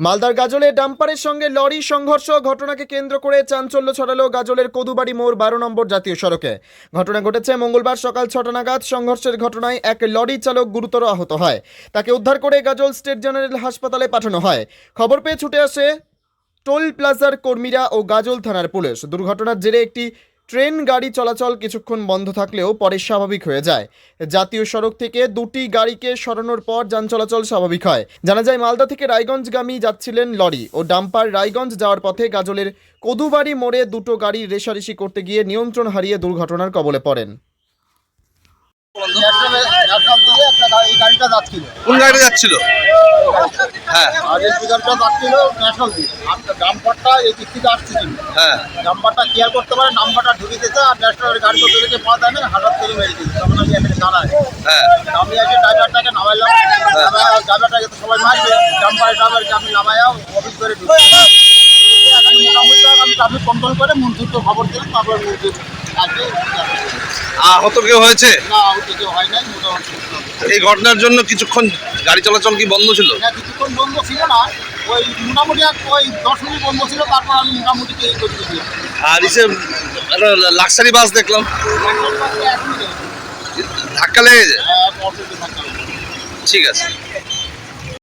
মালদার গাজলে ডাম্পারের সঙ্গে লরি সংঘর্ষ, ঘটনাকে কেন্দ্র করে চাঞ্চল্য ছড়ালো গাজলের কদুবাড়ি মোড় বারো নম্বর জাতীয় সড়কে। ঘটনা ঘটেছে মঙ্গলবার সকাল ছটা নাগাদ। সংঘর্ষের ঘটনায় এক লরি চালক গুরুতর আহত হয়। তাকে উদ্ধার করে গাজল স্টেট জেনারেল হাসপাতালে পাঠানো হয়। খবর পেয়ে ছুটে আসে টোল প্লাজার কর্মীরা ও গাজল থানার পুলিশ। দুর্ঘটনার জেরে একটি ট্রেন গাড়ি চলাচল কিছুক্ষণ বন্ধ থাকলেও পরে স্বাভাবিক হয়ে যায়। জাতীয় সড়ক থেকে দুটি গাড়িকে সরানোর পর যান চলাচল স্বাভাবিক হয়। জানা যায়, মালদা থেকে রায়গঞ্জগামী যাচ্ছিলেন লরি ও ডাম্পার রায়গঞ্জ যাওয়ার পথে গাজলের কদুবাড়ি মোড়ে দুটো গাড়ি রেশারেশি করতে গিয়ে নিয়ন্ত্রণ হারিয়ে দুর্ঘটনার কবলে পড়েন। গাড়ি গাড়িটা যাচ্ছিল কোন গাড়িতে যাচ্ছিল হ্যাঁ আর এই পিকারটা যাচ্ছিল ন্যাশনাল দিক আপনার ডাম্পারটা এই দিক থেকে আসছিল হ্যাঁ। করতে পারে নাম্বারটা ঢুকে দিতে আর ন্যাশনাল গাড়ি করতে দেখে পাওয়া যায় না হাজার থেকে মেরে দিচ্ছে তখন আমি এখানে দাঁড়াই। হ্যাঁ। আমি ড্রাইভারটাকে নামাইলাম। ড্রাইভারটাকে তো সবাই মারবে ড্রাইভারকে আমি নামাইয়া অফিস করে ঢুকি আমি ট্রাফিক কন্ট্রোল করে খবর দিলাম তারপর মন্ত্রী আহত কেউ হয়েছে? না ওটা কেউ হয় নাই মোটামুটি। এই ঘটনার জন্য কিছুক্ষণ গাড়ি চলাচল কি বন্ধ ছিল? হ্যাঁ কিছুক্ষণ বন্ধ ছিল না। ওই মোটামুটি ওই দশ মিনিট বন্ধ ছিল তারপর আমি মোটামুটি করে আর ইসে লাক্সারি বাস দেখলাম। ধাক্কা লেগেছে হ্যাঁ ঠিক আছে।